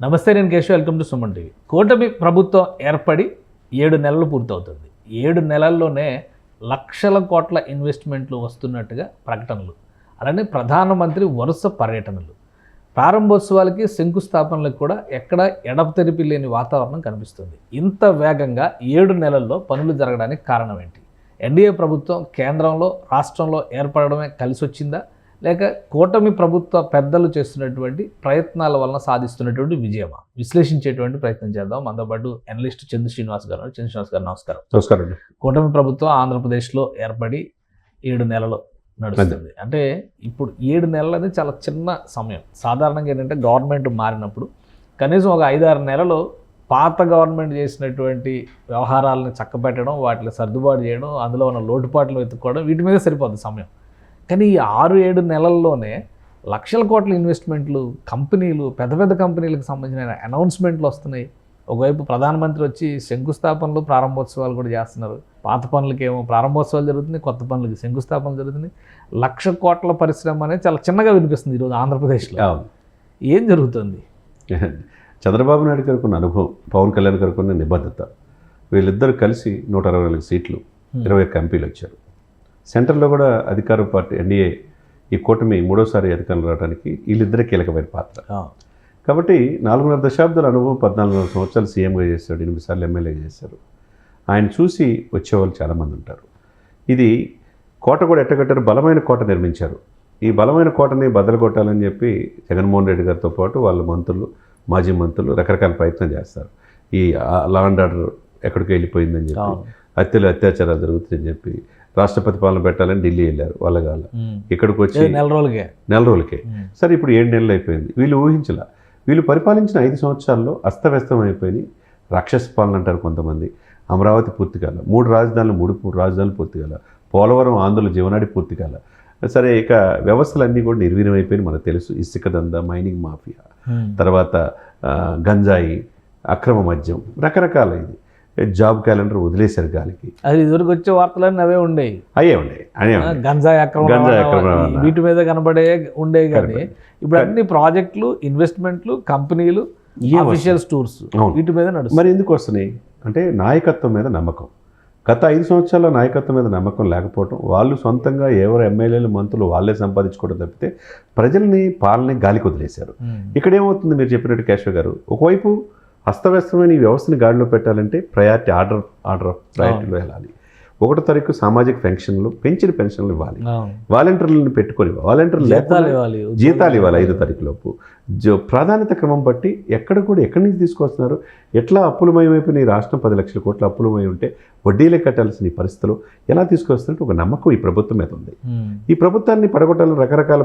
నమస్తే నేను Keshav. Welcome to Suman TV. కూటమి ప్రభుత్వం ఏర్పడి ఏడు నెలలు పూర్తవుతుంది. ఏడు నెలల్లోనే లక్షల కోట్ల ఇన్వెస్ట్మెంట్లు వస్తున్నట్టుగా ప్రకటనలు. అలానే ప్రధానమంత్రి వరుస పర్యటనలు. ప్రారంభోత్సవాలకి శంకుస్థాపనలకు కూడా ఎక్కడ ఎడతెరిపి లేని వాతావరణం కనిపిస్తుంది. ఇంత వేగంగా ఏడు నెలల్లో పనులు జరగడానికి కారణం ఏంటి? ఎన్డీఏ ప్రభుత్వం కేంద్రంలో రాష్ట్రంలో ఏర్పడడమే కలిసి వచ్చిందా లేక కూటమి ప్రభుత్వ పెద్దలు చేస్తున్నటువంటి ప్రయత్నాల వలన సాధిస్తున్నటువంటి విజయమా? విశ్లేషించేటువంటి ప్రయత్నం చేద్దాం. మనతో పాటు అనలిస్ట్ చంద్ర శ్రీనివాస్ గారు. చంద్ర శ్రీనివాస్ గారు నమస్కారం. నమస్కారం అండి. కూటమి ప్రభుత్వం ఆంధ్రప్రదేశ్లో ఏర్పడి ఏడు నెలలు నడుస్తుంది. అంటే ఇప్పుడు ఏడు నెలలు అనేది చాలా చిన్న సమయం. సాధారణంగా ఏంటంటే గవర్నమెంట్ మారినప్పుడు కనీసం ఒక ఐదారు నెలలు పాత గవర్నమెంట్ చేసినటువంటి వ్యవహారాలను చక్కబెట్టడం వాటిని సర్దుబాటు చేయడం అందులో ఉన్న లోటుపాట్లు వెతుక్కోవడం వీటి మీద సరిపోద్ది సమయం. కానీ ఈ ఆరు ఏడు నెలల్లోనే లక్షల కోట్ల ఇన్వెస్ట్మెంట్లు కంపెనీలు పెద్ద పెద్ద కంపెనీలకు సంబంధించిన అనౌన్స్మెంట్లు వస్తున్నాయి. ఒకవైపు ప్రధానమంత్రి వచ్చి శంకుస్థాపనలు ప్రారంభోత్సవాలు కూడా చేస్తున్నారు. పాత పనులకేమో ప్రారంభోత్సవాలు జరుగుతుంది కొత్త పనులకి శంకుస్థాపనలు జరుగుతుంది లక్ష కోట్ల పరిశ్రమ అనేది చాలా చిన్నగా వినిపిస్తుంది ఈరోజు ఆంధ్రప్రదేశ్లో. ఏం జరుగుతుంది? చంద్రబాబు నాయుడు గారికి ఉన్న అనుభవం పవన్ కళ్యాణ్ గారికి ఉన్న నిబద్ధత వీళ్ళిద్దరు కలిసి నూట అరవై నాలుగు సీట్లు ఇరవై ఒక్క ఎంపీలు వచ్చారు. సెంటర్లో కూడా అధికార పార్టీ ఎన్డీఏ ఈ కూటమి మూడోసారి అధికారంలో రావడానికి వీళ్ళిద్దరే కీలకమైన పాత్ర. కాబట్టి నాలుగున్నర దశాబ్దాల అనుభవం పద్నాలుగు సంవత్సరాలు సీఎంగా చేశాడు ఎనిమిది సార్లు ఎమ్మెల్యేగా చేశారు. ఆయన చూసి వచ్చేవాళ్ళు చాలామంది ఉంటారు. ఇది కోట కూడా ఎట్టగట్టారు బలమైన కోట నిర్మించారు. ఈ బలమైన కోటని బద్దలు కొట్టాలని చెప్పి జగన్మోహన్ రెడ్డి గారితో పాటు వాళ్ళ మంత్రులు మాజీ మంత్రులు రకరకాల ప్రయత్నం చేస్తారు. ఈ లా అండ్ ఆర్డర్ ఎక్కడికి వెళ్ళిపోయిందని చెప్పి. హత్యలు అత్యాచారాలు జరుగుతుందని చెప్పి రాష్ట్రపతి పాలన పెట్టాలని ఢిల్లీ వెళ్ళారు ఉమ్. ఇక్కడికి వచ్చి నెల రోజులకే? నెల రోజులకే. సరే ఇప్పుడు ఏడు నెలలు అయిపోయింది. వీళ్ళు ఊహించలా. వీళ్ళు పరిపాలించిన ఐదు సంవత్సరాల్లో అస్తవ్యస్తం అయిపోయి రాక్షస పాలన అంటారు కొంతమంది. అమరావతి పూర్తి కాల. మూడు రాజధానులు మూడు రాజధానులు పూర్తి కాల. పోలవరం ఆంధ్రుల జీవనాడి పూర్తి కాల. సరే ఇక వ్యవస్థలన్నీ కూడా నిర్వీర్యం అయిపోయి మనకు తెలుసు. ఇసుక దంద మైనింగ్ మాఫియా. తర్వాత గంజాయి అక్రమ మద్యం. రకరకాల ఇది. జాబ్ క్యాలెండర్ వదిలేశారు గాలికి. అది ఇదివరకు వచ్చే వార్తలన్నీ అవే ఉండేవి. అయ్యే అనే ఉన్నాయి గంజాయి అక్రమ. వీటి మీద కనబడే ఉండేవి కానీ. ఇప్పుడు అన్ని ప్రాజెక్టులు ఇన్వెస్ట్మెంట్లు కంపెనీలు అఫీషియల్స్ టూర్స్. వీటి మీద నడుస్తుంది మరి ఎందుకు వస్తున్నాయి? అంటే నాయకత్వం మీద నమ్మకం. గత ఐదు సంవత్సరాల నాయకత్వం మీద నమ్మకం లేకపోవడం వాళ్ళు సొంతంగా ఎవరు ఎమ్మెల్యేలు మంత్రులు వాళ్ళే సంపాదించుకోవడం తప్పితే ప్రజల్ని పాలన గాలికి వదిలేశారు. ఉమ్. ఇక్కడ ఏమవుతుంది మీరు చెప్పినట్టు కేశవ్ గారు? ఒకవైపు అస్తవ్యస్తమైన ఈ వ్యవస్థని గాడిలో పెట్టాలంటే ప్రయారిటీ ఆర్డర్ ఆర్డర్ ఆఫ్ ప్రయారిటీలో వెళ్ళాలి. ఒకటో తారీఖు సామాజిక పెన్షన్లు పెంచిన పెన్షన్లు ఇవ్వాలి. వాలంటీర్లను పెట్టుకొని వాలంటీర్లు జీతాలు లేకుండా ఇవ్వాలి జీతాలు ఇవ్వాలి ఐదో తారీఖు లోపు. జో ప్రాధాన్యత క్రమం బట్టి ఎక్కడ కూడా ఎక్కడి నుంచి తీసుకొస్తున్నారు ఎట్లా అప్పులమయమైపోయిన ఈ రాష్ట్రం పది లక్షల కోట్ల అప్పులమై ఉంటే వడ్డీలే కట్టాల్సిన ఈ పరిస్థితులు ఎలా తీసుకొస్తున్నట్టు ఒక నమ్మకం ఈ ప్రభుత్వం మీద ఉంది. ఈ ప్రభుత్వాన్ని పడగొట్టాలని రకరకాల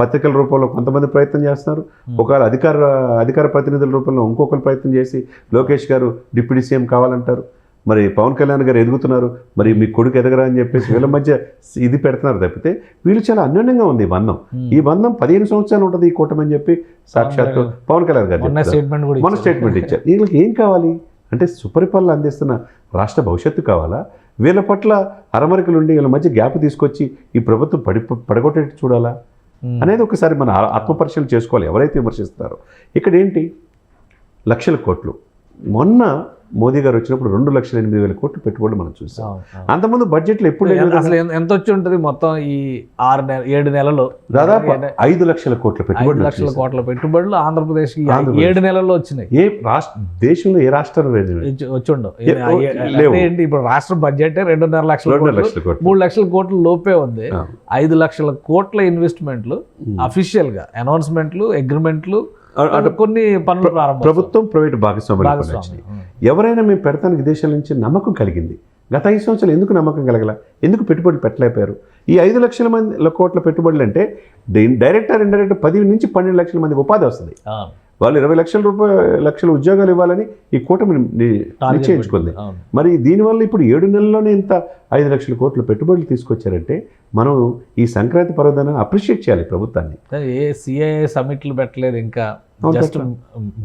పత్రికల రూపంలో కొంతమంది ప్రయత్నం చేస్తున్నారు. ఒకవేళ అధికార అధికార ప్రతినిధుల రూపంలో ఇంకొకరు ప్రయత్నం చేసి లోకేష్ గారు డిప్యూటీ సీఎం కావాలంటారు. మరి పవన్ కళ్యాణ్ గారు ఎదుగుతున్నారు. మరి మీ కొడుకు ఎదగరా అని చెప్పేసి వీళ్ళ మధ్య ఇది పెడుతున్నారు తప్పితే వీళ్ళు చాలా అన్యోన్యంగా ఉంది ఈ బంధం. ఈ బంధం పదిహేను సంవత్సరాలు ఉంటుంది ఈ కూటమి అని చెప్పి సాక్షాత్తు పవన్ కళ్యాణ్ గారు మన. స్టేట్మెంట్ ఇచ్చారు. వీళ్ళకి ఏం కావాలి? అంటే సుపరిపాలన అందిస్తున్న రాష్ట్ర భవిష్యత్తు కావాలా? వీళ్ళ పట్ల అరమరికలు ఉండి వీళ్ళ మధ్య గ్యాప్ తీసుకొచ్చి ఈ ప్రభుత్వం పడి పడగొట్టేట్టు చూడాలా. అనేది ఒకసారి మన ఆత్మపరిశీలన చేసుకోవాలి. ఎవరైతే విమర్శిస్తారో. ఇక్కడ ఏంటి? లక్షల కోట్లు. మొన్న మోదీ గారు వచ్చినప్పుడు రెండు లక్షల ఎనిమిది వేల కోట్లు పెట్టుబడులు మనం చూసాం. అంతకుముందు బడ్జెట్లో ఎప్పుడు అసలు ఎంత- వచ్చి ఉంటుంది మొత్తం ఈ ఆరు నెల ఏడు నెలలు? దాదాపు ఐదు లక్షల కోట్ల పెట్టుబడులు లక్షల. కోట్ల పెట్టుబడులు ఆంధ్రప్రదేశ్. ఏడు నెలల్లో వచ్చినాయి. ఏ రాష్ట్ర దేశంలో ఏ రాష్ట్రం లేదు వచ్చి- ఏంటి ఇప్పుడు రాష్ట్ర బడ్జెట్ రెండున్నర లక్షల రెండు కోట్లు. మూడు లక్షల కోట్ల లోపే ఉంది. ఐదు లక్షల కోట్ల ఇన్వెస్ట్మెంట్లు అఫీషియల్గా అనౌన్స్మెంట్లు అగ్రిమెంట్లు కొన్ని పనులు ప్రభుత్వం ప్రైవేట్ భాగస్వామ్యం ఎవరైనా మేము పెడతానికి విదేశాల నుంచి నమ్మకం కలిగింది. గత ఐదు సంవత్సరాలు ఎందుకు నమ్మకం కలగల? ఎందుకు పెట్టుబడులు పెట్టలేకపోయారు? ఈ ఐదు లక్షల మంది కోట్ల పెట్టుబడులు అంటే డైరెక్ట్ ఆర్ ఇండైరెక్ట్ పది నుంచి పన్నెండు లక్షల మంది ఉపాధి వస్తుంది. వాళ్ళు ఇరవై లక్షల రూపాయల లక్షల ఉద్యోగాలు ఇవ్వాలని ఈ కూటమి నిశ్చయించుకుంది. మరి దీనివల్ల ఇప్పుడు ఏడు నెలల్లోనే ఇంత ఐదు లక్షల కోట్ల పెట్టుబడులు తీసుకొచ్చారంటే మనం ఈ సంక్రాంతి పర్వదాన్ని అప్రిషియేట్ చేయాలి ప్రభుత్వాన్ని. ఏ సిఐఏ సమిట్లు పెట్టలేదు ఇంకా.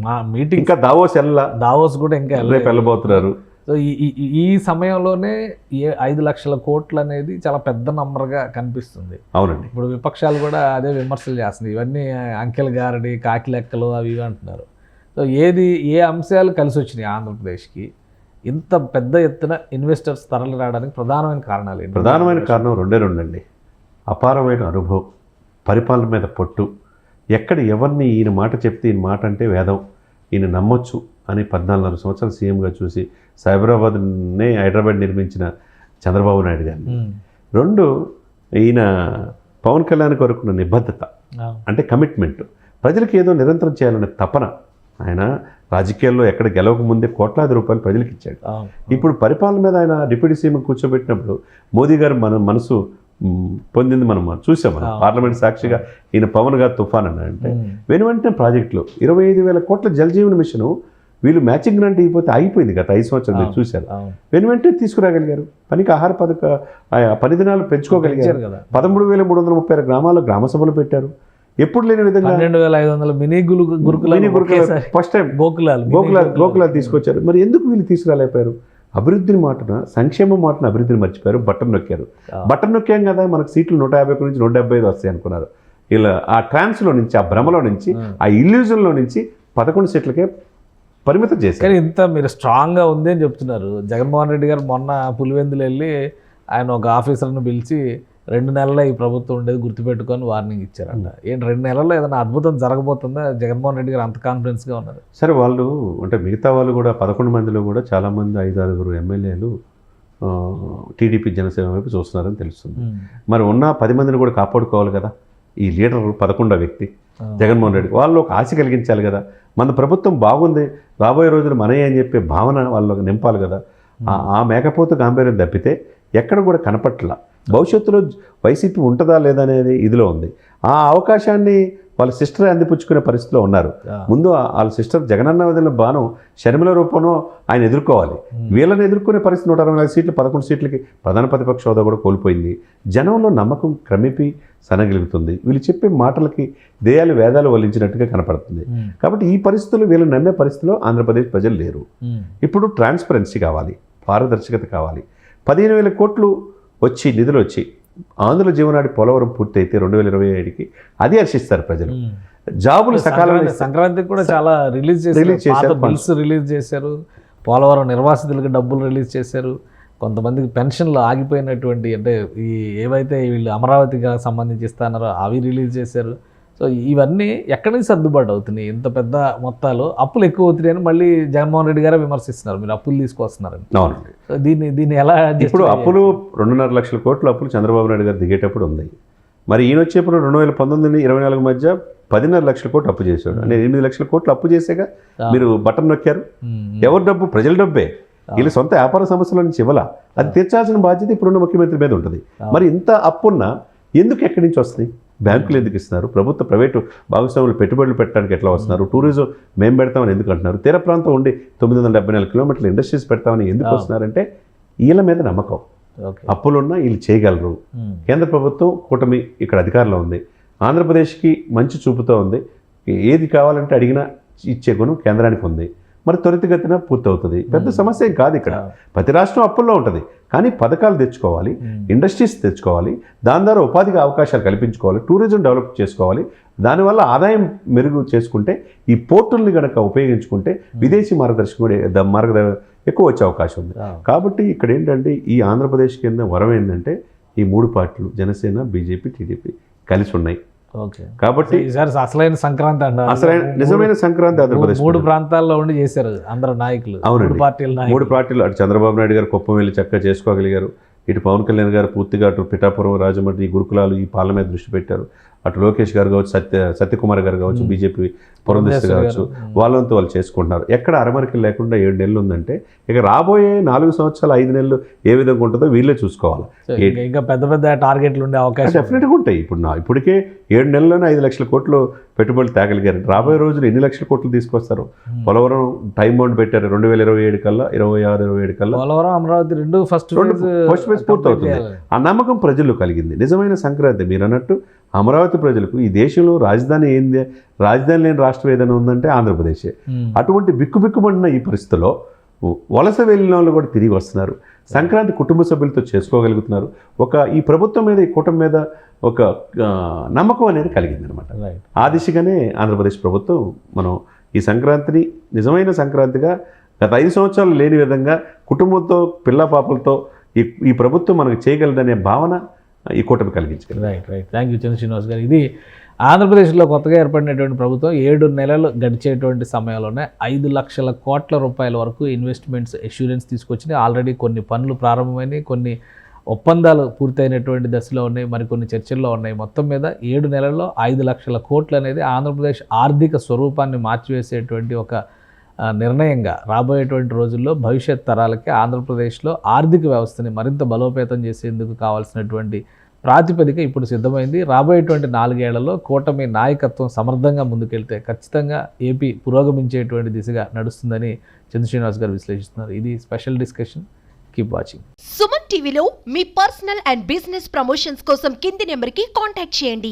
మా మీటింగ్ ఇంకా దావోస్ ఎల్లా దావోస్ కూడా ఇంకా రేపు. వెళ్ళబోతున్నారు. సో ఈ ఈ- ఈ- ఈ సమయంలోనే ఏ ఐదు లక్షల కోట్లు అనేది చాలా పెద్ద నంబర్గా కనిపిస్తుంది. అవునండి. ఇప్పుడు విపక్షాలు కూడా అదే విమర్శలు చేస్తుంది ఇవన్నీ అంకెల గారడి కాకి లెక్కలు అవి అంటున్నారు. సో ఏది ఏ అంశాలు కలిసి వచ్చినాయి ఆంధ్రప్రదేశ్కి? ఇంత పెద్ద ఎత్తున ఇన్వెస్టర్స్ తరలి రావడానికి ప్రధానమైన కారణాలు ఏంటి? ప్రధానమైన కారణం రెండే రెండండి. అపారమైన అనుభవం పరిపాలన మీద పట్టు. ఎక్కడ ఎవరిని ఈయన మాట చెప్తే ఈయన మాట అంటే వేదం. ఈయన నమ్మొచ్చు. అని పద్నాలుగున్నర సంవత్సరాలు సీఎంగా చూసి సైబరాబాద్నే హైదరాబాద్ నిర్మించిన చంద్రబాబు నాయుడు గారిని. రెండు ఈయన పవన్ కళ్యాణ్ కొరకున్న నిబద్ధత. అంటే కమిట్మెంట్ ప్రజలకు ఏదో నిరంతరం చేయాలనే తపన ఆయన రాజకీయాల్లో ఎక్కడ గెలవక ముందే కోట్లాది రూపాయలు ప్రజలకు ఇచ్చాడు. ఇప్పుడు పరిపాలన మీద ఆయన డిప్యూటీ సీఎం కూర్చోబెట్టినప్పుడు మోదీ గారు మన మనసు పొందింది మనం చూసాం మనం పార్లమెంట్ సాక్షిగా ఈయన పవన్ గారు తుఫాన్ అన్నాడంటే ఉమ్. వెను వెంటనే ప్రాజెక్టులు ఇరవై ఐదు వేల కోట్ల జలజీవన మిషన్ వీళ్ళు మ్యాచింగ్ గ్రాంట్ అయిపోతే ఆగిపోయింది గత ఐదు సంవత్సరాలు మీరు చూశారు. వెను వెంటనే తీసుకురాగలిగారు. పనికి ఆహార పథక పని దినాలు పెంచుకోగలిగారు. పదమూడు వేల మూడు వందల ముప్పై ఆరు గ్రామాల్లో గ్రామ సభలు పెట్టారు. ఎప్పుడు లేని విధంగా పన్నెండు వేల ఐదు వందల మినీ గురు గురుకులాలు ఒకేసారి. ఫస్ట్ టైం గోకులాలు mini గోకుల గోకులాలు. తీసుకొచ్చారు. మరి ఎందుకు వీళ్ళు తీసుకురాలేకపోయారు? అభివృద్ధిని మాటన సంక్షేమ మాటన అభివృద్ధిని మర్చిపోయారు. బట్టన్ నొక్కారు. బట్టన్ నొక్కాం కదా మనకు సీట్లు నూట యాభై ఒకటి నుంచి నూట డెబ్బై ఐదు వస్తాయి అనుకున్నారు. ఇలా ఆ ట్రాన్స్లో నుంచి ఆ భ్రమలో నుంచి ఆ ఇల్యూజన్లో నుంచి పదకొండు సీట్లకే పరిమితం చేశారు. కానీ ఇంత మీరు స్ట్రాంగ్గా ఉంది అని చెప్తున్నారు. జగన్మోహన్ రెడ్డి గారు మొన్న పులివెందులు వెళ్ళి ఆయన ఒక ఆఫీసర్ని పిలిచి రెండు నెలల్లో ఈ ప్రభుత్వం ఉండేది గుర్తుపెట్టుకొని వార్నింగ్ ఇచ్చారంట. ఏంటి రెండు నెలల్లో ఏదైనా అద్భుతం జరగబోతుందా? జగన్మోహన్ రెడ్డి గారు అంత కాన్ఫిడెన్స్గా ఉన్నారు. సరే వాళ్ళు అంటే మిగతా వాళ్ళు కూడా పదకొండు మందిలో కూడా చాలామంది ఐదు ఆరుగురు ఎమ్మెల్యేలు టీడీపీ జనసేన వైపు చూస్తున్నారని తెలుస్తుంది. మరి ఉన్న పది మందిని కూడా కాపాడుకోవాలి కదా? ఈ లీడర్ పదకొండో వ్యక్తి. జగన్మోహన్ రెడ్డి వాళ్ళు ఒక ఆశ కలిగించాలి కదా. మన ప్రభుత్వం బాగుంది రాబోయే రోజులు మనయే అని చెప్పే భావన వాళ్ళకి నింపాలి కదా. ఆ- ఆ మేకపోతు గాంభీర్యం తప్పితే ఎక్కడ కూడా కనపట్ల. భవిష్యత్తులో వైసీపీ ఉంటుందా లేదా అనేది ఇదిలో ఉంది. ఆ అవకాశాన్ని వాళ్ళ సిస్టర్ అందిపుచ్చుకునే పరిస్థితిలో ఉన్నారు. ముందు వాళ్ళ సిస్టర్ జగనన్న వదిలిన బాణం షర్మిల రూపంలో ఆయన ఎదుర్కోవాలి. వీళ్ళని ఎదుర్కొనే పరిస్థితి నూట అరవై నాలుగు సీట్లు పదకొండు సీట్లకి ప్రధాన ప్రతిపక్ష హోదా కూడా కోల్పోయింది. జనంలో నమ్మకం క్రమేపీ సనగిలుగుతుంది. వీళ్ళు చెప్పే మాటలకి దేయాలు వేదాలు వల్లించినట్టుగా కనపడుతుంది. కాబట్టి ఈ పరిస్థితుల్లో వీళ్ళని నమ్మే పరిస్థితిలో ఆంధ్రప్రదేశ్ ప్రజలు లేరు. ఇప్పుడు ట్రాన్స్పరెన్సీ కావాలి పారదర్శకత కావాలి. పదిహేను వేల కోట్లు వచ్చి నిధులు వచ్చి ఆంధ్ర జీవనాడి పోలవరం పూర్తయితే రెండు వేల ఇరవై ఏడుకి అది హర్షిస్తారు ప్రజలు. జాబులు సకాలంలో సంక్రాంతి సంక్రాంతికి కూడా చాలా రిలీజ్ రిలీజ్ చేశారు బిల్స్ రిలీజ్ చేశారు. పోలవరం నిర్వాసితులకు డబ్బులు రిలీజ్ చేశారు. కొంతమందికి పెన్షన్లు ఆగిపోయినటువంటి అంటే ఈ ఏవైతే వీళ్ళు అమరావతికి సంబంధించి ఇస్తున్నారో అవి రిలీజ్ చేశారు. సో ఇవన్నీ ఎక్కడి నుంచి సర్దుబాటు అవుతున్నాయి? ఇంత పెద్ద మొత్తాలు అప్పులు ఎక్కువ అవుతున్నాయని మళ్ళీ జగన్మోహన్ రెడ్డి గారే విమర్శిస్తున్నారు. మీరు అప్పులు తీసుకొస్తున్నారని. అవునండి. దీన్ని దీన్ని ఎలా ఇప్పుడు? అప్పులు రెండున్నర లక్షల కోట్ల అప్పులు చంద్రబాబు నాయుడు గారు దిగేటప్పుడు ఉంది. మరి ఈయన వచ్చేప్పుడు రెండు వేల పంతొమ్మిది ఇరవై నాలుగు మధ్య పదిన్నర లక్షల కోట్లు అప్పు చేశాడు. అంటే ఎనిమిది లక్షల కోట్లు అప్పు చేసాక మీరు బటన్ నొక్కారు. ఉమ్. ఎవరి డబ్బు? ప్రజల డబ్బే. వీళ్ళ సొంత వ్యాపార సమస్యల నుంచి ఇవ్వాల? అది తీర్చాల్సిన బాధ్యత ఇప్పుడున్న ముఖ్యమంత్రి మీద ఉంటుంది. మరి ఇంత అప్పున్నా ఎందుకు ఎక్కడి నుంచి వస్తాయి బ్యాంకులు ఎందుకు ఇస్తున్నారు? ప్రభుత్వ ప్రైవేటు భాగస్వాములు పెట్టుబడులు పెట్టడానికి ఎట్లా వస్తున్నారు? టూరిజం మేము పెడతామని ఎందుకు అంటున్నారు? తీర ప్రాంతం ఉండి తొమ్మిది వందల డెబ్బై నాలుగు కిలోమీటర్ల ఇండస్ట్రీస్ పెడతామని ఎందుకు వస్తున్నారంటే వీళ్ళ మీద నమ్మకం. అప్పులున్నా వీళ్ళు చేయగలరు. కేంద్ర ప్రభుత్వం కూటమి ఇక్కడ అధికారంలో ఉంది. ఆంధ్రప్రదేశ్కి మంచి చూపుతూ ఉంది. ఏది కావాలంటే అడిగినా ఇచ్చే గుణం కేంద్రానికి ఉంది. మరి త్వరితగతిన పూర్తవుతుంది. పెద్ద సమస్య ఏం కాదు ఇక్కడ. ప్రతి రాష్ట్రం అప్పుల్లో ఉంటుంది. కానీ పథకాలు తెచ్చుకోవాలి ఇండస్ట్రీస్ తెచ్చుకోవాలి దాని ద్వారా ఉపాధికి అవకాశాలు కల్పించుకోవాలి టూరిజం డెవలప్ చేసుకోవాలి. దానివల్ల ఆదాయం మెరుగు చేసుకుంటే ఈ పోర్టుల్ని గనక ఉపయోగించుకుంటే విదేశీ మార్గదర్శకం కూడా మార్గద ఎక్కువ వచ్చే అవకాశం ఉంది. కాబట్టి ఇక్కడ ఏంటంటే ఈ ఆంధ్రప్రదేశ్ కింద వరం ఏంటంటే ఈ మూడు పార్టీలు జనసేన బీజేపీ టీడీపీ కలిసి ఉన్నాయి. కాబట్టి ఈసారి అసలైన సంక్రాంతి అంటారు. అసలైన నిజమైన సంక్రాంతి ఆంధ్రప్రదేశ్ మూడు ప్రాంతాల్లో ఉండి చేశారు అందరు నాయకులు. అవునండి. మూడు పార్టీల నాయకులు. మూడు పార్టీలు. అటు చంద్రబాబు నాయుడు గారు కుప్పం వెళ్ళి చక్కగా చేసుకోగలిగారు. ఇటు పవన్ కళ్యాణ్ గారు పూర్తిగా అటు పిఠాపురం రాజమండ్రి ఈ గురుకులాలు ఈ పాలన మీద దృష్టి పెట్టారు. అటు లోకేష్ గారు కావచ్చు సత్య సత్యకుమార్ గారు కావచ్చు బీజేపీ పురంధేశ్వరి కావచ్చు వాళ్ళంతా వాళ్ళు చేసుకుంటున్నారు. ఎక్కడ అరమరికలు లేకుండా ఏడు నెలలు ఉందంటే ఇక రాబోయే నాలుగు సంవత్సరాలు ఐదు నెలలు ఏ విధంగా ఉంటుందో వీళ్ళే చూసుకోవాలి. ఇంకా- పెద్ద పెద్ద టార్గెట్లు ఉండే అవకాశం డెఫినెట్గా ఉంటాయి. ఇప్పుడు నా ఇప్పటికే ఏడు నెలల్లోనే ఐదు లక్షల కోట్లు పెట్టుబడులు తేగలిగారు రాబోయే రోజులు ఎన్ని లక్షల కోట్లు తీసుకొస్తారు? పోలవరం టైం బౌండ్ పెట్టారు రెండు వేల ఇరవై ఏడు కల్లా ఇరవై ఆరు ఇరవై ఏడు కల్లా. పోలవరం అమరావతి రెండు ఫస్ట్ ఫస్ట్ ఫేజ్ పూర్తవుతుంది. ఆ నమ్మకం ప్రజల్లో కలిగింది. నిజమైన సంక్రాంతి మీరు అన్నట్టు అమరావతి ప్రజలకు ఈ దేశంలో రాజధాని ఏంది? రాజధాని లేని రాష్ట్రం ఏదైనా ఉందంటే ఆంధ్రప్రదేశ్. అటువంటి బిక్కుబిక్కుమన్న ఈ పరిస్థితిలో వలస వెళ్ళిన వాళ్ళు కూడా తిరిగి వస్తున్నారు. సంక్రాంతి కుటుంబ సభ్యులతో చేసుకోగలుగుతున్నారు. ఒక ఈ ప్రభుత్వం మీద ఈ కూటమి మీద ఒక నమ్మకం అనేది కలిగింది అనమాట ఆ దిశగానే ఆంధ్రప్రదేశ్ ప్రభుత్వం మనం ఈ సంక్రాంతిని నిజమైన సంక్రాంతిగా గత ఐదు సంవత్సరాలు లేని విధంగా కుటుంబంతో పిల్ల పాపలతో ఈ ఈ ప్రభుత్వం మనకు చేయగలదనే భావన ఈ కూటమి కలిగించగలిగింది right right thank you Chandra Srinivas garu. ఇది ఆంధ్రప్రదేశ్లో కొత్తగా ఏర్పడినటువంటి ప్రభుత్వం ఏడు నెలలు గడిచేటువంటి సమయంలోనే ఐదు లక్షల కోట్ల రూపాయల వరకు ఇన్వెస్ట్మెంట్స్ ఎష్యూరెన్స్ తీసుకొచ్చినాయి. ఆల్రెడీ కొన్ని పనులు ప్రారంభమైనాయి కొన్ని ఒప్పందాలు పూర్తయినటువంటి దశలో ఉన్నాయి మరికొన్ని చర్చల్లో ఉన్నాయి. మొత్తం మీద ఏడు నెలల్లో ఐదు లక్షల కోట్లు అనేది ఆంధ్రప్రదేశ్ ఆర్థిక స్వరూపాన్ని మార్చివేసేటువంటి ఒక నిర్ణయంగా రాబోయేటువంటి రోజుల్లో భవిష్యత్ తరాలకి ఆంధ్రప్రదేశ్లో ఆర్థిక వ్యవస్థని మరింత బలోపేతం చేసేందుకు కావాల్సినటువంటి ప్రాతిపదిక ఇప్పుడు సిద్ధమైంది. రాబోయేటువంటి నాలుగేళ్ళలో కూటమి నాయకత్వం సమర్థంగా ముందుకెళ్తే ఖచ్చితంగా ఏపీ పురోగమించేటువంటి దిశగా నడుస్తుందని చంద్రశ్రీనివాస్ గారు విశ్లేషిస్తున్నారు. ఇది special discussion. Keep watching Suman టీవీలో మీ పర్సనల్ అండ్ బిజినెస్ ప్రమోషన్స్ కోసం కింది నెంబర్కి కాంటాక్ట్ చేయండి.